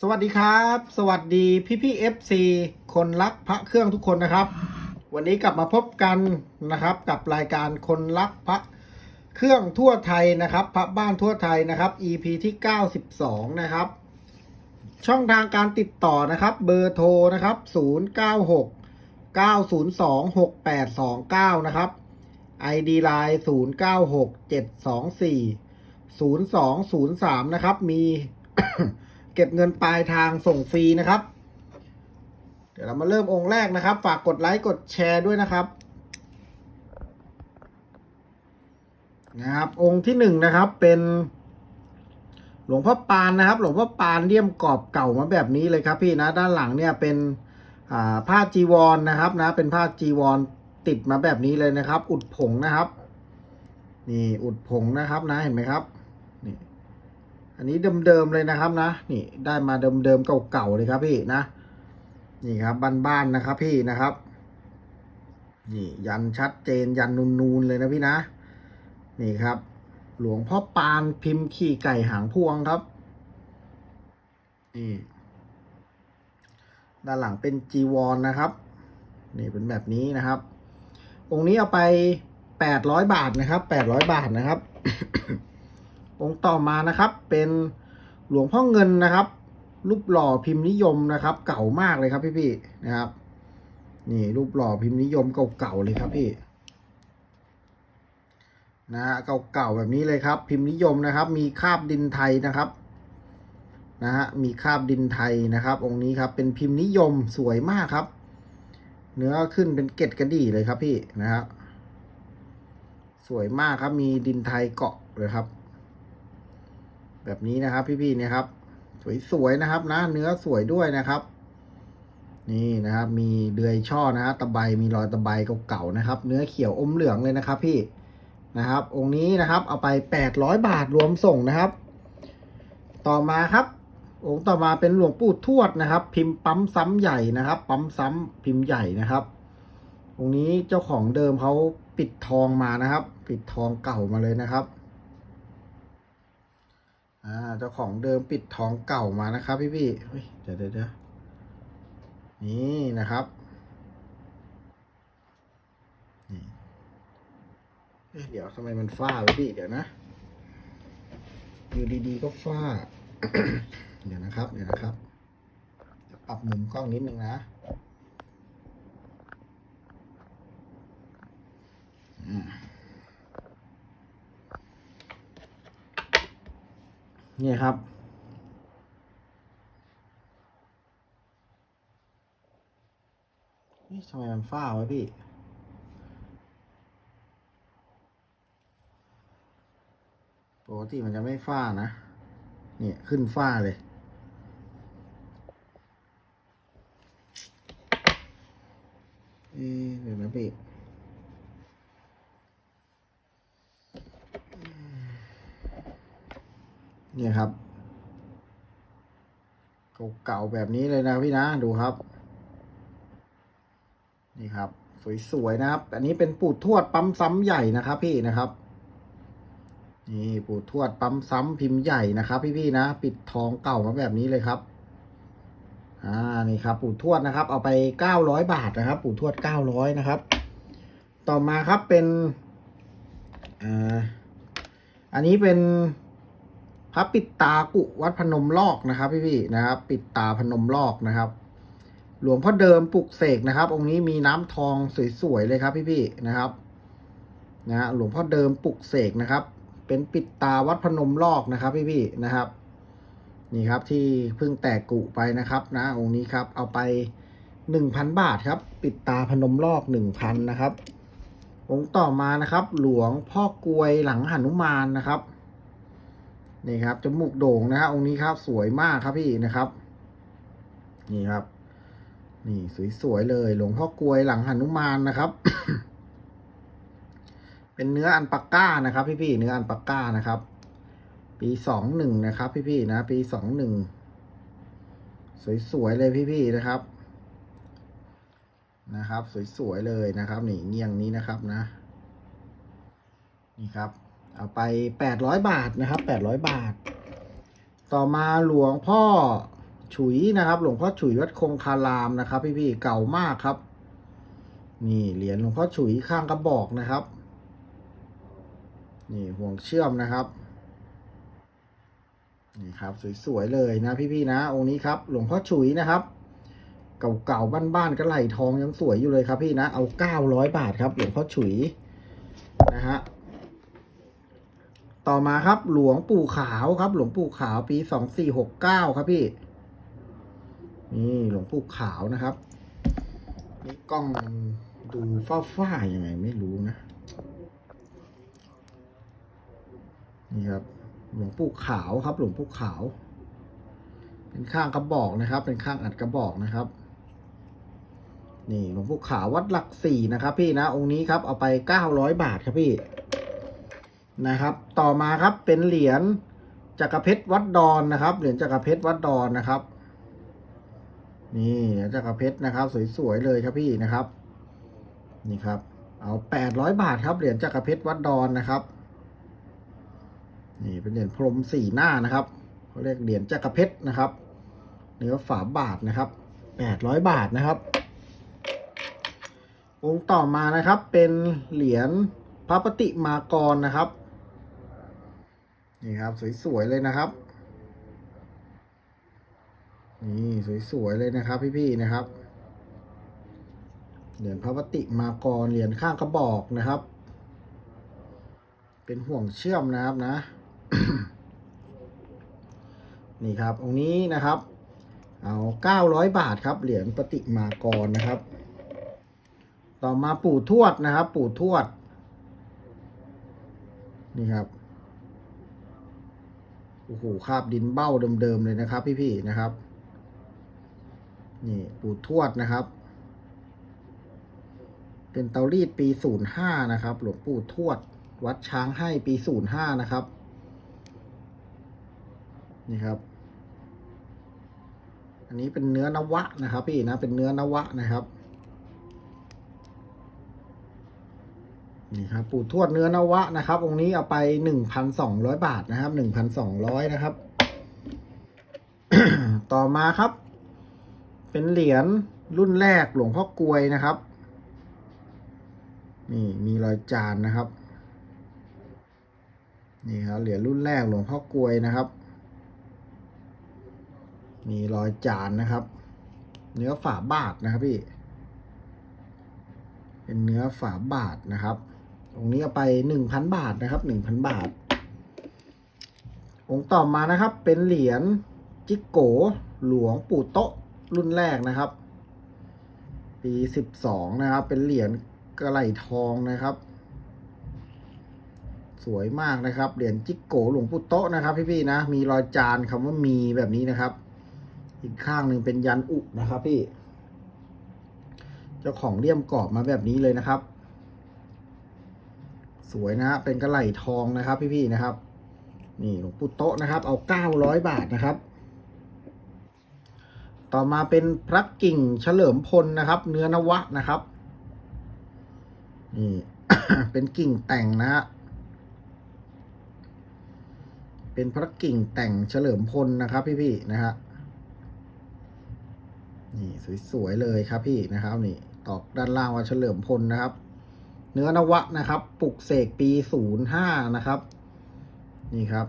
สวัสดีครับ สวัสดีพี่พี่เอฟซีคนรักพระเครื่องทุกคนนะครับ วันนี้กลับมาพบกันนะครับกับรายการคนรักพระเครื่องทั่วไทยนะครับ พระบ้านทั่วไทยนะครับ EP ที่ 92 นะครับ ช่องทางการติดต่อนะครับ เบอร์โทรนะครับ 096 902 6829 นะครับ ID Line 096 724 0203 นะครับ มี เก็บเงินปลายทางส่งฟรีนะครับ เดี๋ยวเรามาเริ่มองค์แรกนะครับ ฝากกดไลค์กดแชร์ด้วยนะครับ นะครับ องค์ที่หนึ่งนะครับเป็นหลวงพ่อปานนะครับ หลวงพ่อปานเลี่ยมกรอบเก่ามาแบบนี้เลยครับพี่นะด้านหลังเนี่ยเป็นผ้าจีวรนนะครับนะ เป็นผ้าจีวรติดมาแบบนี้เลยนะครับ อุดผงนะครับ นี่อุดผงนะครับนะเห็นไหมครับ อันนี้เดิมๆเลยนะครับนะ นี่ได้มาเดิมๆเก่าๆเลยครับพี่นะ นี่ครับบ้านๆนะครับพี่นะครับ นี่ยันชัดเจนยันนูนๆเลยนะพี่นะ นี่ครับ หลวงพ่อปานพิมพ์ขี่ไก่หางพวงครับ นี่ด้านหลังเป็นจีวรนนะครับ นี่เป็นแบบนี้นะครับ องค์นี้เอาไปแปดร้อยบาทนะครับแปดร้อยบาทนะครับ องค์ต่อมานะครับ เป็นหลวงพ่อเงินนะครับ รูปหล่อพิมพ์นิยมนะครับ เก่ามากเลยครับพี่ๆนะครับ นี่รูปหล่อพิมพ์นิยมเก่าๆเลยครับพี่นะฮะเก่าๆแบบนี้เลยครับ พิมพ์นิยมนะครับ มีคาบดินไทยนะครับนะฮะมีคาบดินไทยนะครับ องค์นี้ครับเป็นพิมพ์นิยมสวยมากครับ เนื้อขึ้นเป็นเกล็ดกระดี่เลยครับพี่นะครับสวยมากครับมีดินไทยเกาะเลยครับ แบบนี้นะครับ พี่ๆเนี่ยครับ สวยๆนะครับ นะเนื้อสวยด้วยนะครับ นี่นะครับ มีเดือยช่อนะฮะตะไบมีรอยตะไบเก่าๆนะครับ เนื้อเขียวอมเหลืองเลยนะครับ พี่นะครับ องค์นี้นะครับ เอาไปแปดร้อยบาทรวมส่งนะครับ ต่อมาครับ องค์ต่อมาเป็นหลวงปู่ทวดนะครับ พิมพ์ปั๊มซ้ำใหญ่นะครับ ปั๊มซ้ำพิมพ์ใหญ่นะครับ องค์นี้เจ้าของเดิมเขาปิดทองมานะครับ ปิดทองเก่ามาเลยนะครับ อ่าเจ้าของเดิมปิดทองเก่ามานะครับพี่พี่เดี๋ยวเดี๋ยวเดี๋ยวนี่นะครับนี่เดี๋ยวทำไมมันฟ้าพี่เดี๋ยวนะ อยู่ดีๆก็ฟ้า เดี๋ยวนะครับ เดี๋ยวนะครับปรับมุมกล้องนิดนึงนะอืม นี่ครับเอ๊ะทำไมมันฟ้าวะพี่ ปกติมันจะไม่ฝ้านะ เนี่ย ขึ้นฝ้าเลยเอ๊ะเดี๋ยวนะพี่ เนี่ยครับเก่าๆแบบนี้เลยนะพี่นะดูครับ นี่ครับ สวยๆนะครับ อันนี้เป็นปูดทวดปั๊มซ้ำใหญ่นะครับพี่นะครับ นี่ปู่ทวดปั๊มซ้ำพิมพ์ใหญ่นะครับ พี่ๆนะ ปิดทองเก่ามาแบบนี้เลยครับอ่านี่ครับ ปู่ทวดนะครับ เอาไปเก้าร้อยบาทนะครับ ปู่ทวดเก้าร้อยนะครับ ต่อมาครับเป็นอ่าอันนี้เป็น พระปิดตากุวัดพนมลอกนะครับ พี่ๆนะครับ ปิดตาพนมลอกนะครับ หลวงพ่อเดิมปลุกเสกนะครับ องค์นี้มีน้ำทองสวยๆเลยครับ พี่ๆนะครับนะฮะหลวงพ่อเดิมปลุกเสกนะครับ เป็นปิดตาวัดพนมลอกนะครับ พี่ๆนะครับ นี่ครับที่เพิ่งแตกกุไปนะครับ นะ องค์นี้ครับ เอาไปหนึ่งพันบาทครับ ปิดตาพนมลอกหนึ่งพันนะครับ องค์ต่อมานะครับ หลวงพ่อกลวยหลังหนุมานนะครับ นี่ครับจมูกโด่งนะฮะองค์นี้ครับสวยมากครับพี่นะครับ นี่ครับ นี่สวยๆเลย หลวงพ่อกลวยหลังหนุมานนะครับ เป็นเนื้ออันปักก้านะครับ พี่ๆเนื้ออันปักก้านะครับ ปีสองหนึ่งนะครับ พี่ๆนะ ปีสองหนึ่งสวยๆเลยพี่ๆนะครับ นะครับ สวยๆเลยนะครับ นี่เงียงนี้นะครับนะ นี่ครับ เอาไปแปดร้อยบาทนะครับแปดร้อยบาท ต่อมาหลวงพ่อฉุยนะครับ หลวงพ่อฉุยวัดคงคารามนะครับ พี่ๆเก่ามากครับ นี่เหรียญหลวงพ่อฉุยข้างกระบอกนะครับ นี่ห่วงเชื่อมนะครับนี่ครับสวยๆเลยนะพี่ๆนะ องค์นี้ครับ หลวงพ่อฉุยนะครับ เก่าๆบ้านๆก็ไหลทองยังสวยอยู่เลยครับพี่นะเอาเก้าร้อยบาทครับ หลวงพ่อฉุยนะฮะ ต่อมาครับหลวงปู่ขาวครับ หลวงปู่ขาวปีสองสี่หกเก้าครับพี่ นี่หลวงปู่ขาวนะครับ นี่กล้องมันดูฟ้ายังไงไม่รู้นะ นี่ครับ หลวงปู่ขาวครับ หลวงปู่ขาว เป็นข้างกระบอกนะครับ เป็นข้างอัดกระบอกนะครับนี่หลวงปู่ขาววัดหลักสี่นะครับ พี่นะองค์นี้ครับเอาไปเก้าร้อยบาทครับพี่ นะครับ ต่อมาครับเป็นเหรียญจักรเพชรวัดดอนนะครับ เหรียญจักรเพชรวัดดอนนะครับ นี่เหรียญจักรเพชรนะครับ สวยๆเลยครับพี่นะครับ นี่ครับ เอาแปดร้อยบาทครับเหรียญจักรเพชรวัดดอนนะครับ นี่เป็นเหรียญพรมสี่หน้านะครับเขาเรียกเหรียญจักรเพชรนะครับเนื้อฝาบาทนะครับแปดร้อยบาทนะครับ องค์ต่อมานะครับเป็นเหรียญพระปฏิมากรนะครับ นี่ครับ สวยๆเลยนะครับ นี่สวยๆเลยนะครับพี่ๆนะครับ เหรียญพระปฏิมากรเหรียญข้างกระบอกนะครับ เป็นห่วงเชื่อมนะครับนะ นี่ครับองค์นี้นะครับ เอาเก้าร้อยบาทครับเหรียญปฏิมากรนะครับ ต่อมาปู่ทวดนะครับ ปู่ทวดนี่ครับ โอ้โหคาบดินเบ้าเดิมๆเลยนะครับ พี่ๆนะครับ นี่ปู่ทวดนะครับ เป็นเตารีดปีศูนย์ห้านะครับ หลวงปู่ทวด วัดช้างให้ปีศูนย์ห้านะครับ นี่ครับ อันนี้เป็นเนื้อนวะนะครับ พี่นะเป็นเนื้อนวะนะครับ นี่ครับปู่ทวดเนื้อนวะนะครับองค์นี้เอาไปหนึ่งพันสองร้อยบาทนะครับหนึ่งพันสองร้อยนะครับ ต่อมาครับ เป็นเหรียญรุ่นแรกหลวงพ่อกลวยนะครับ นี่มีรอยจานนะครับ นี่ครับเหรียญรุ่นแรกหลวงพ่อกลวยนะครับ มีรอยจานนะครับ เนื้อฝาบาทนะครับพี่เป็นเนื้อฝาบาทนะครับ องค์นี้เอาไปหนึ่งพันบาทนะครับหนึ่งพันบาท องค์ต่อมานะครับ เป็นเหรียญจิกโกหลวงปู่โตะรุ่นแรกนะครับ ปีสิบสองนะครับ เป็นเหรียญกระไหลทองนะครับ สวยมากนะครับ เหรียญจิกโกหลวงปู่โตะนะครับ พี่ๆนะ มีรอยจานคำว่ามีแบบนี้นะครับ อีกข้างหนึ่งเป็นยันอุนะครับพี่ เจ้าของเลี่ยมกรอบมาแบบนี้เลยนะครับ วยนะเป็นกระไหลทองนะครับพี่ๆนะครับ นี่หลวงปู่โตะนะครับ เอาเก้าร้อยบาทนะครับ ต่อมาเป็นพระกิ่งเฉลิมพลนะครับ เนื้อนวะนะครับ นี่ เป็นกิ่งแต่งนะฮะเป็นพระกิ่งแต่งเฉลิมพลนะครับ พี่ๆนะฮะนี่สวยๆเลยครับพี่นะครับ นี่ตอกด้านล่างว่าเฉลิมพลนะครับ เนื้อนวะนะครับ ปลุกเสกปีศูนย์ห้านะครับ นี่ครับ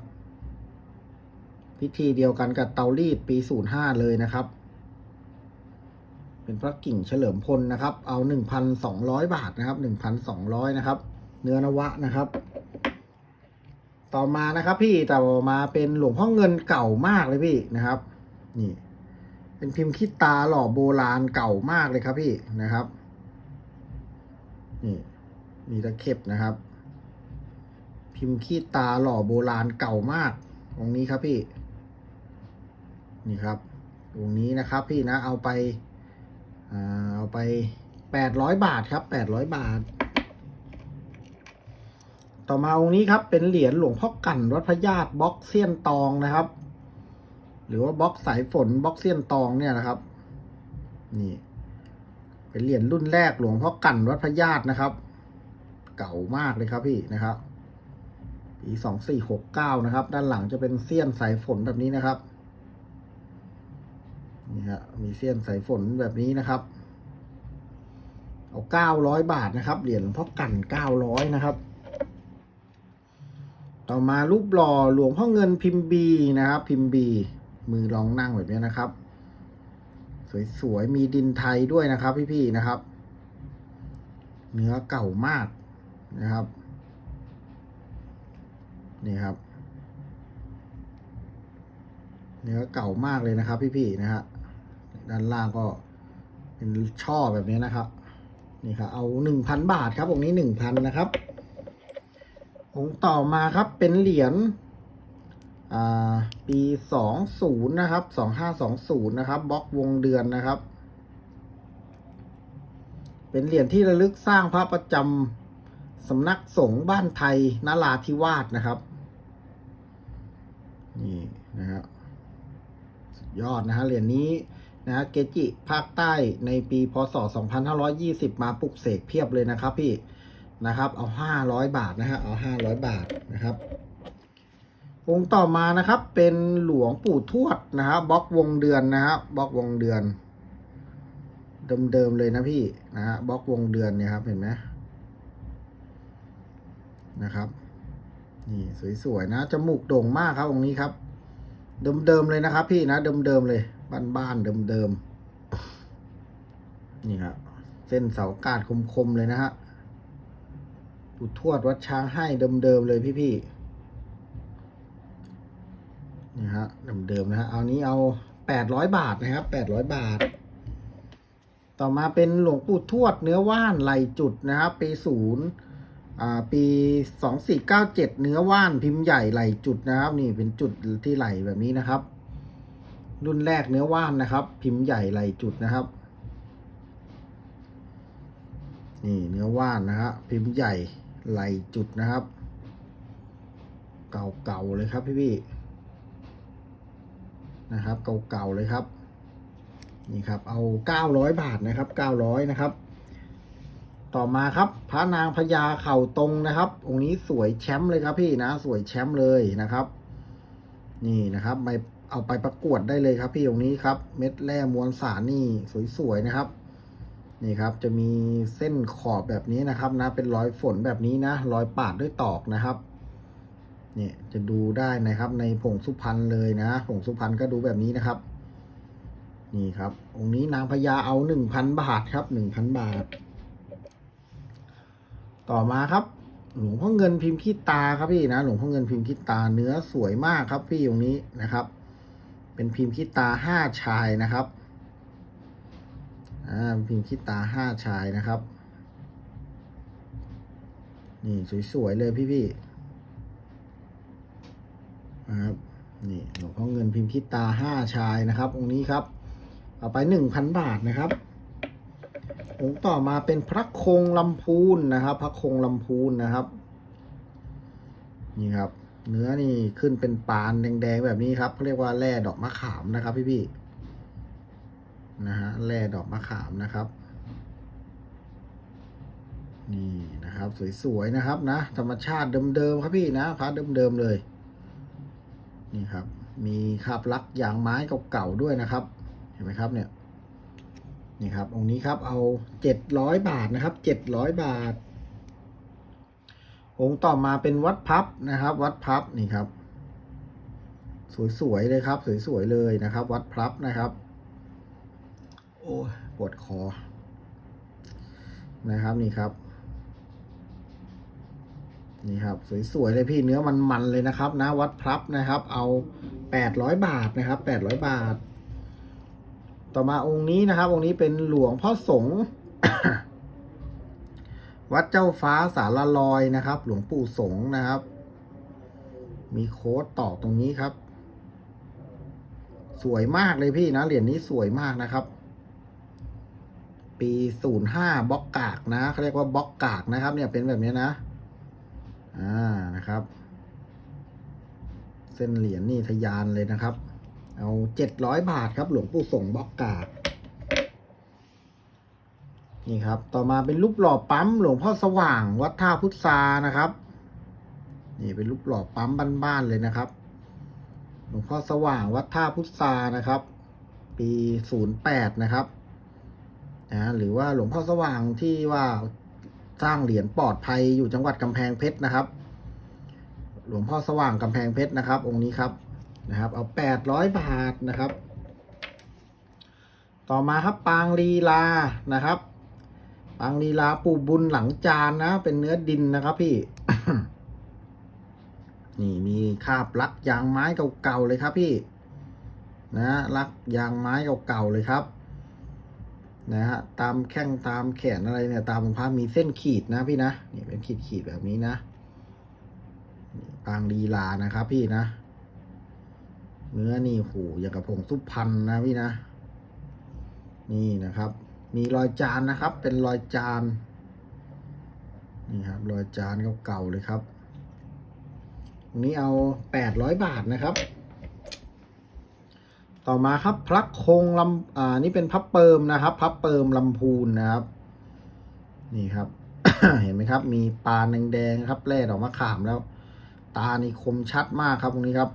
พิธีเดียวกันกับเตารีดปีศูนย์ห้าเลยนะครับ เป็นพระกิ่งเฉลิมพลนะครับ เอาหนึ่งพันสองร้อยบาทนะครับหนึ่งพันสองร้อยนะครับ เนื้อนวะนะครับ ต่อมานะครับ พี่ต่อมาเป็นหลวงพ่อเงินเก่ามากเลยพี่นะครับ นี่ เป็นพิมพ์ขี้ตาหล่อโบราณเก่ามากเลยครับพี่นะครับ นี่ มีตะเข็บนะครับ พิมพ์ขี้ตาหล่อโบราณเก่ามากตรงนี้ครับพี่ นี่ครับตรงนี้นะครับพี่นะเอาไปเอาไปแปดร้อยบาทครับแปดร้อยบาท ต่อมาองค์นี้ครับเป็นเหรียญหลวงพ่อกั่นวัดพระญาติบล็อกเซียนตองนะครับ หรือว่าบล็อกสายฝนบล็อกเซียนตองเนี่ยนะครับ นี่ เป็นเหรียญรุ่นแรกหลวงพ่อกั่นวัดพระญาตินะครับ เก่ามากเลยครับพี่นะครับปีสองสี่หกเก้านะครับ ด้านหลังจะเป็นเสี้ยนสายฝนแบบนี้นะครับนี่ฮะมีเสี้ยนสายฝนแบบนี้นะครับ เอาเก้าร้อยบาทนะครับ เหรียญหลวงพ่อกันเก้าร้อยนะครับ ต่อมารูปหล่อหลวงพ่อเงินพิมพ์บีนะครับ พิมพ์บีมือรองนั่งแบบนี้นะครับ สวยๆมีดินไทยด้วยนะครับ พี่ๆนะครับ เนื้อเก่ามาก นะครับ นี่ครับ เนื้อเก่ามากเลยนะครับพี่ๆนะฮะด้านล่างก็เป็นช่อแบบนี้นะครับ นี่ครับ เอาหนึ่งพันบาทครับองค์นี้หนึ่งพันนะครับ องค์ต่อมาครับเป็นเหรียญปีสองศูนย์นะครับสองห้าสองศูนย์นะครับบล็อกวงเดือนนะครับ เป็นเหรียญที่ระลึกสร้างพระประจำ สำนักสงฆ์บ้านไทยนาราธิวาสนะครับนี่นะครับสุดยอดนะฮะเหรียญนี้นะเกจิภาคใต้ในปีพศ 2520 มาปลุกเสกเพียบเลยนะครับพี่นะครับ เอา 500 บาทนะฮะเอา 500 บาทนะครับองค์ต่อมานะครับ เป็นหลวงปู่ทวดนะฮะบล็อกวงเดือนนะฮะบล็อกวงเดือน เดิมๆเลยนะพี่นะฮะบล็อกวงเดือนเนี่ยครับเห็นไหม นะครับ นี่สวยๆนะจมูกโด่งมากครับองค์นี้ครับ เดิมๆเลยนะครับ พี่นะเดิมๆเลยบ้านๆเดิมๆนี่ครับเส้นเสากาดคมๆเลยนะฮะปุทวดวัดช้างให้เดิมๆเลยพี่ๆนี่ฮะเดิมๆนะฮะเอานี้เอาแปดร้อยบาทนะครับแปดร้อยบาท ต่อมาเป็นหลวงปู่ทวดเนื้อว่านไหลจุดนะครับปีศูนย์ ปีสองสี่เก้าเจ็ดเนื้อว่านพิมพ์ใหญ่ไหลจุดนะครับ นี่เป็นจุดที่ไหลแบบนี้นะครับ รุ่นแรกเนื้อว่านนะครับ พิมพ์ใหญ่ไหลจุดนะครับ นี่เนื้อว่านนะฮะพิมพ์ใหญ่ไหลจุดนะครับ เก่าๆเลยครับพี่ๆนะครับ เก่าๆเลยครับ นี่ครับ เอาเก้าร้อยบาทนะครับเก้าร้อยนะครับ ต่อมาครับพระนางพญาเข่าตรงนะครับ องค์นี้สวยแชมป์เลยครับพี่นะ สวยแชมป์เลยนะครับ นี่นะครับไปเอาไปประกวดได้เลยครับ พี่องค์นี้ครับ เม็ดแร่มวลสารนี่สวยๆนะครับ นี่ครับจะมีเส้นขอบแบบนี้นะครับ นะ เป็นรอยฝนแบบนี้นะรอยปาดด้วยตอกนะครับเนี่ยจะดูได้นะครับ ในผงสุพรรณเลยนะผงสุพรรณก็ดูแบบนี้นะครับ นี่ครับ องค์นี้นางพญาเอาหนึ่งพันบาทครับหนึ่งพันบาท ต่อมาครับ หลวงพ่อเงินพิมพ์ขี้ตาครับพี่นะ หลวงพ่อเงินพิมพ์ขี้ตาเนื้อสวยมากครับ พี่ตรงนี้นะครับ เป็นพิมพ์ขี้ตาห้าชายนะครับอ่าพิมพ์ขี้ตาห้าชายนะครับนี่สวยๆเลยพี่พี่ๆนะครับนี่หลวงพ่อเงินพิมพ์ขี้ตาห้าชายนะครับองค์นี้ครับ เอาไปหนึ่งพันบาทนะครับ องค์ต่อมาเป็นพระคงลำพูนนะครับ พระคงลำพูนนะครับ นี่ครับ เนื้อนี่ขึ้นเป็นปานแดงๆแบบนี้ครับเขาเรียกว่าแร่ดอกมะขามนะครับ พี่ๆนะฮะแร่ดอกมะขามนะครับนี่นะครับสวยๆนะครับนะ ธรรมชาติเดิมๆครับพี่นะพระเดิมๆเลย นี่ครับ มีคาบลักอย่างไม้เก่าๆด้วยนะครับ เห็นไหมครับเนี่ย นี่ครับองค์นี้ครับเอาเจ็ดร้อยบาทนะครับเจ็ดร้อยบาท องค์ต่อมาเป็นวัดพับนะครับ วัดพับนี่ครับ สวยๆเลยครับ สวยๆเลยนะครับ วัดพับนะครับ โอ้ปวดคอนะครับนี่ครับนี่ครับสวยๆเลยพี่เนื้อมันๆเลยนะครับ นะวัดพลับนะครับ เอาแปดร้อยบาทนะครับแปดร้อยบาท ต่อมาองค์นี้นะครับ องค์นี้เป็นหลวงพ่อสงฆ์วัดเจ้าฟ้าสารลอยนะครับ หลวงปู่สงฆ์นะครับ มีโค้ดต่อตรงนี้ครับ สวยมากเลยพี่นะเหรียญนี้สวยมากนะครับ ปีศูนย์ห้าบล็อกกากนะเขาเรียกว่าบล็อกกากนะครับ เนี่ยเป็นแบบนี้นะ อ่านะครับ เส้นเหรียญนี่ทะยานเลยนะครับ เอาเจ็ดร้อยบาทครับหลวงปู่ส่งบล็อกกาดนี่ครับ ต่อมาเป็นรูปหล่อปั๊มหลวงพ่อสว่างวัดท่าพุทธานะครับ นี่เป็นรูปหล่อปั๊มบ้านๆเลยนะครับ หลวงพ่อสว่างวัดท่าพุทธานะครับ ปีศูนย์แปดนะครับนะหรือว่าหลวงพ่อสว่างที่ว่าสร้างเหรียญปลอดภัยอยู่จังหวัดกำแพงเพชรนะครับ หลวงพ่อสว่างกำแพงเพชรนะครับ องค์นี้ครับ นะครับ เอาแปดร้อยบาทนะครับ ต่อมาครับปางลีลานะครับปางลีลาปูบุญหลังจานนะ เป็นเนื้อดินนะครับพี่ นี่มีคาบลักยางไม้เก่าๆเลยครับพี่ นะลักยางไม้เก่าๆเลยครับนะฮะตามแข้งตามแขนอะไรเนี่ย ตามผ้ามีเส้นขีดนะพี่นะนี่เป็นขีดขีดๆแบบนี้นะปางลีลานะครับพี่นะ เนื้อนี่หูอย่างกับผงสุปพรรณนะพี่นะ นี่นะครับ มีรอยจานนะครับ เป็นรอยจาน นี่ครับ รอยจานเก่าๆเลยครับนี้เอาแปดร้อยบาทนะครับ ต่อมาครับพระคงลำอ่านี่เป็นพับเปิมนะครับ พับเปิมลำพูนนะครับ นี่ครับ เห็นไหมครับ มีปลาแดงๆครับแล่ดอกมะขามแล้ว ตานี่คมชัดมากครับตรงนี้ครับ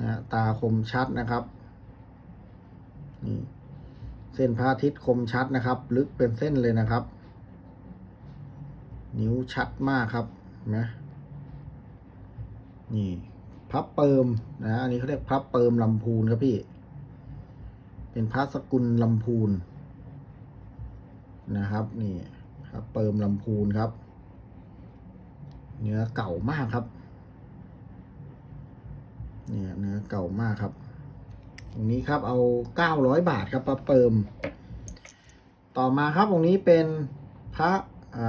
นะตาคมชัดนะครับนี่เส้นพระอาทิตย์คมชัดนะครับ ลึกเป็นเส้นเลยนะครับ นิ้วชัดมากครับนไหมนี่พระเปิมนะอันนี้เขาเรียกพระเปิมลำพูนครับพี่ เป็นพระสกุลลำพูนนะครับนี่พระเปิมลำพูนครับ เนื้อเก่ามากครับ เนี่ยเนื้อเก่ามากครับ ตรงนี้ครับเอาเก้าร้อยบาทครับพระเปิม ต่อมาครับตรงนี้เป็นพระ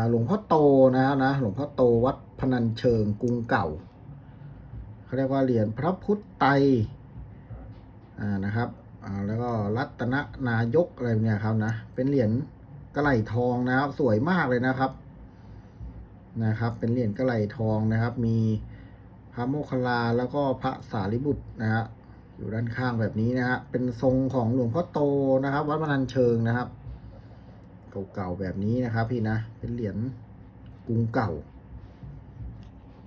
หลวงพ่อโตนะนะหลวงพ่อโตวัดพนัญเชิงกรุงเก่าเขาเรียกว่าเหรียญพระพุทธไตรอ่านะครับอ่าแล้วก็รัตนนายกอะไรเนี่ยครับนะเป็นเหรียญกระไหลทองนะครับ สวยมากเลยนะครับนะครับ เป็นเหรียญกระไหลทองนะครับ มี พระโมคคัลลาแล้วก็พระสารีบุตรนะฮะอยู่ด้านข้างแบบนี้นะฮะเป็นทรงของหลวงพ่อโตนะครับ วัดพนัญเชิงนะครับ เก่าๆแบบนี้นะครับ พี่นะเป็นเหรียญกรุงเก่า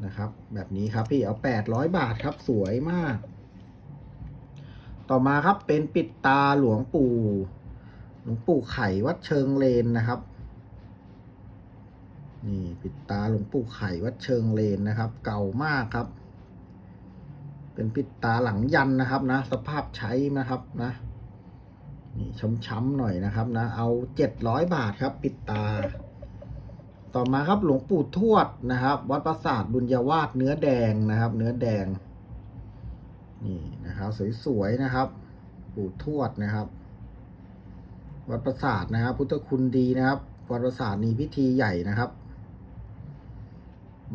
นะครับ แบบนี้ครับพี่เอาแปดร้อยบาทครับสวยมาก ต่อมาครับเป็นปิดตาหลวงปู่ หลวงปู่ไข่วัดเชิงเลนนะครับ นี่ปิดตาหลวงปู่ไข่วัดเชิงเลนนะครับ เก่ามากครับ เป็นปิดตาหลังยันนะครับนะ สภาพใช้นะครับนะนี่ช้ำๆหน่อยนะครับนะ เอาเจ็ดร้อยบาทครับ ปิดตา ต่อมาครับหลวงปู่ทวดนะครับ วัดปราสาทบุญญาวาสเนื้อแดงนะครับ เนื้อแดง นี่นะครับ สวยๆนะครับ ปู่ทวดนะครับ วัดปราสาทนะครับ พุทธคุณดีนะครับวัดปราสาทมีพิธีใหญ่นะครับ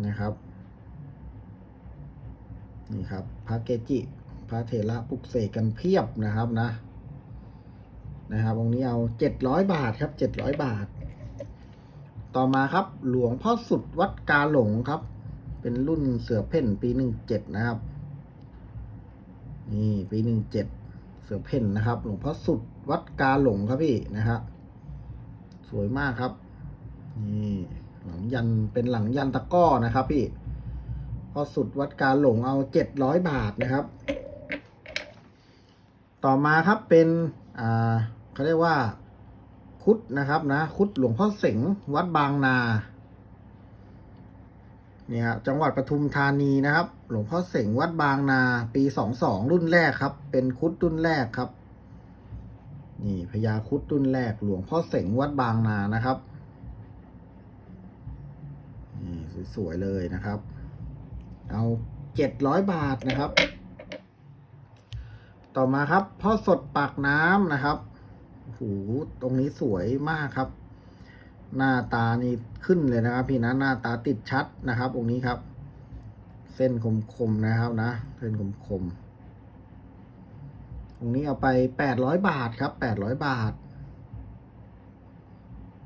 นะครับนี่ครับพระเกจิพระเถระปลุกเสกกันเพียบนะครับนะ นะครับองค์นี้เอาเจ็ดร้อยบาทครับเจ็ดร้อยบาท ต่อมาครับหลวงพ่อสุดวัดกาหลงครับ เป็นรุ่นเสือเพ่นปีหนึ่งเจ็ดนะครับ นี่ปีหนึ่งเจ็ดเสือเพ่นนะครับ หลวงพ่อสุดวัดกาหลงครับพี่นะฮะสวยมากครับ นี่ หลังยันเป็นหลังยันตะก้อนะครับ พี่ พอสุดวัดการหลงเอาเจ็ดร้อยบาทนะครับ ต่อมาครับเป็นอ่าเขาเรียกว่าคุดนะครับนะ คุดหลวงพ่อเสงวัดบางนาเนี่ยครับจังหวัดปทุมธานีนะครับ หลวงพ่อเสงวัดบางนาปีสองสองรุ่นแรกครับ เป็นคุดรุ่นแรกครับ นี่พญาคุดรุ่นแรก หลวงพ่อเสงวัดบางนานะครับนี่ สวยๆเลยนะครับ เอาเจ็ดร้อยบาทนะครับ ต่อมาครับพ่อสดปากน้ำนะครับโหตรงนี้สวยมากครับ หน้าตานี่ขึ้นเลยนะครับ พี่นะหน้าตาติดชัดนะครับ องค์นี้ครับ เส้นคมๆนะครับนะเส้นคมๆองค์นี้เอาไปแปดร้อยบาทครับแปดร้อยบาท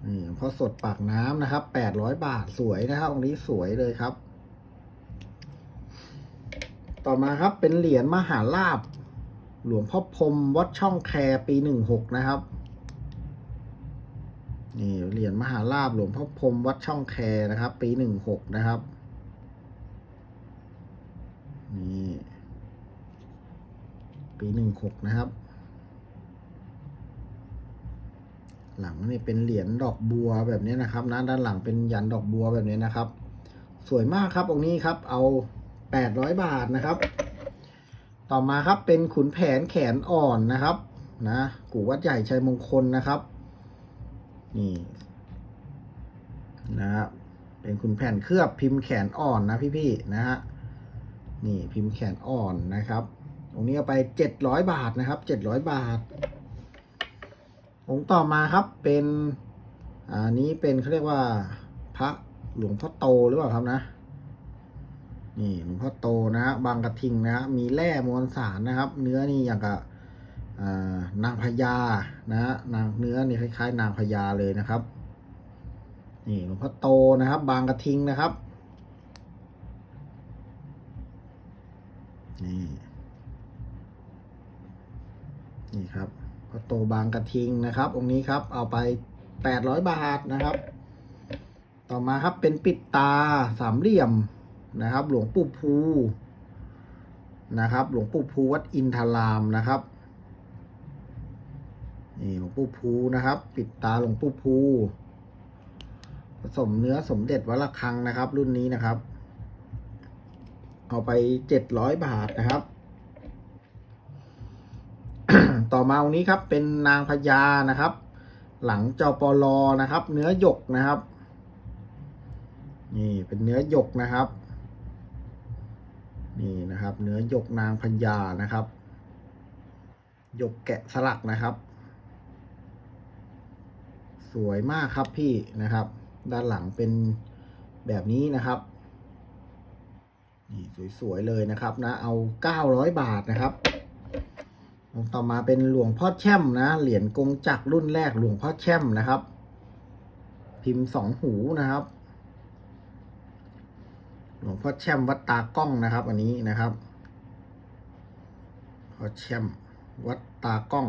นี่พอสดปากน้ำนะครับแปดร้อยบาทสวยนะครับองค์นี้สวยเลยครับ ต่อมาครับเป็นเหรียญมหาลาบ หลวงพ่อพรมวัดช่องแคปีหนึ่งหกนะครับ นี่เหรียญมหาลาบหลวงพ่อพรมวัดช่องแคนะครับ ปีหนึ่งหกนะครับ นี่ ปีหนึ่งหกนะครับ หลังนี่เป็นเหรียญดอกบัวแบบนี้นะครับนะด้านหลังเป็นยันดอกบัวแบบนี้นะครับ สวยมากครับองค์นี้ครับเอาแปดร้อยบาทนะครับ ต่อมาครับเป็นขุนแผนแขนอ่อนนะครับนะกูวัดใหญ่ชัยมงคลนะครับ นี่นะครับเป็นขุนแผนเคลือบพิมพ์แขนอ่อนนะพี่ๆนะฮะนี่พิมพ์แขนอ่อนนะครับองนี้เอาไปเจ็ดร้อยบาทนะครับเจ็ดร้อยบาท องค์ต่อมาครับเป็นอันนี้เป็นเขาเรียกว่า พระหลวงพ่อโตหรือเปล่าครับนะ นี่หลวงพ่อโตนะฮะบางกระทิงนะฮะมีแร่มวลสารนะครับ เนื้อนี่อย่างกับนางพญานะฮะนางเนื้อนี่คล้าย ๆ นางพญาเลยนะครับ นี่หลวงพ่อโตนะครับ บางกระทิงนะครับนี่นี่ครับ พ่อโตบางกระทิงนะครับ องค์นี้ครับเอาไปแปดร้อยบาทนะครับ ต่อมาครับเป็นปิดตาสามเหลี่ยมนะครับ หลวงปู่ภูนะครับ หลวงปู่ภูวัดอินทรามนะครับนี่หลวงปู่ภูนะครับ ปิดตาหลวงปู่ภูผสมเนื้อสมเด็จวัดระฆังนะครับ รุ่นนี้นะครับ เอาไปเจ็ดร้อยบาทนะครับ ต่อมาวันนี้ครับเป็นนางพญานะครับ หลังเจอปลอนะครับ เนื้อหยกนะครับ นี่เป็นเนื้อหยกนะครับ นี่นะครับ เนื้อหยกนางพญานะครับหยกแกะสลักนะครับ สวยมากครับพี่นะครับ ด้านหลังเป็นแบบนี้นะครับนี่สวยๆเลยนะครับนะเอาเก้าร้อยบาทนะครับ ต่อมาเป็นหลวงพ่อแช่มนะ เหรียญกงจักรรุ่นแรกหลวงพ่อแช่มนะครับ พิมพ์สองหูนะครับ หลวงพ่อแช่มวัดตากล้องนะครับ อันนี้นะครับพ่อแช่มวัดตากล้อง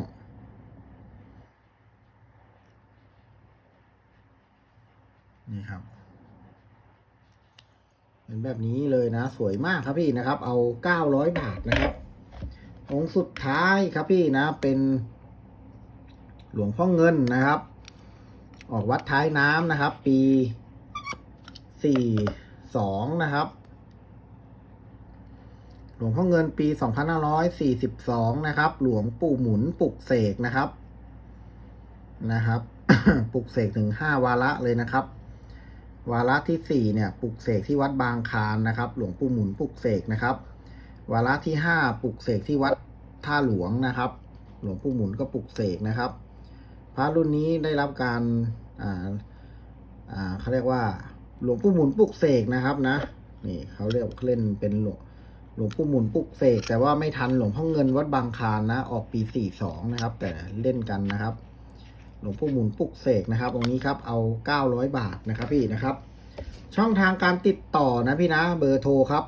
นี่ครับเป็นแบบนี้เลยนะ สวยมากครับพี่นะครับ เอาเก้าร้อยบาทนะครับ องค์สุดท้ายครับพี่นะเป็นหลวงพ่อเงินนะครับ ออกวัดท้ายน้ำนะครับ ปีสี่สองนะครับ หลวงพ่อเงินปีสองพันห้าร้อยสี่สิบสองนะครับ หลวงปู่หมุนปลุกเสกนะครับนะครับ ปลุกเสกถึงห้าวาระเลยนะครับ วาระที่สี่เนี่ย ปลุกเสกที่วัดบางคานนะครับ หลวงปู่หมุนปลุกเสกนะครับ วาระที่ห้าปลุกเสกที่วัดท่าหลวงนะครับ หลวงปู่หมุนก็ปลุกเสกนะครับ พระรุ่นนี้ได้รับการอ่าอ่าเขาเรียกว่า หลวงปู่หมุนปลุกเสกนะครับนะนี่เขาเรียกเล่นเป็นหลวงหลวงปู่หมุนปลุกเสกแต่ว่าไม่ทันหลวงพ่อเงินวัดบางคานนะ ออกปีสี่สองนะครับ แต่เล่นกันนะครับ หลวงปู่หมุนปลุกเสกนะครับตรงนี้ครับเอาเก้าร้อยบาทนะครับพี่นะครับ ช่องทางการติดต่อนะพี่นะเบอร์โทรครับ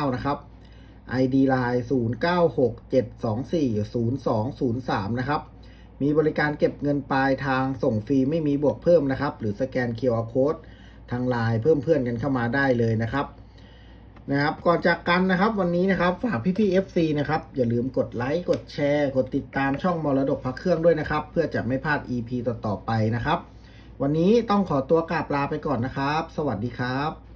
0969026829 นะครับ ID Line 0967240203 นะครับ มีบริการเก็บเงินปลายทางส่งฟรีไม่มีบวกเพิ่มนะครับ หรือสแกน QR Code ทางไลน์เพิ่มเพื่อนกันเข้ามาได้เลยนะครับนะครับก่อนจากกันนะครับวันนี้นะครับฝากพี่ๆ FC นะครับอย่าลืมกดไลค์กดแชร์ กดติดตามช่องมรดกพักเครื่องด้วยนะครับ เพื่อจะไม่พลาด EP ต่อๆไปนะครับ วันนี้ต้องขอตัวกราบลาไปก่อนนะครับ สวัสดีครับ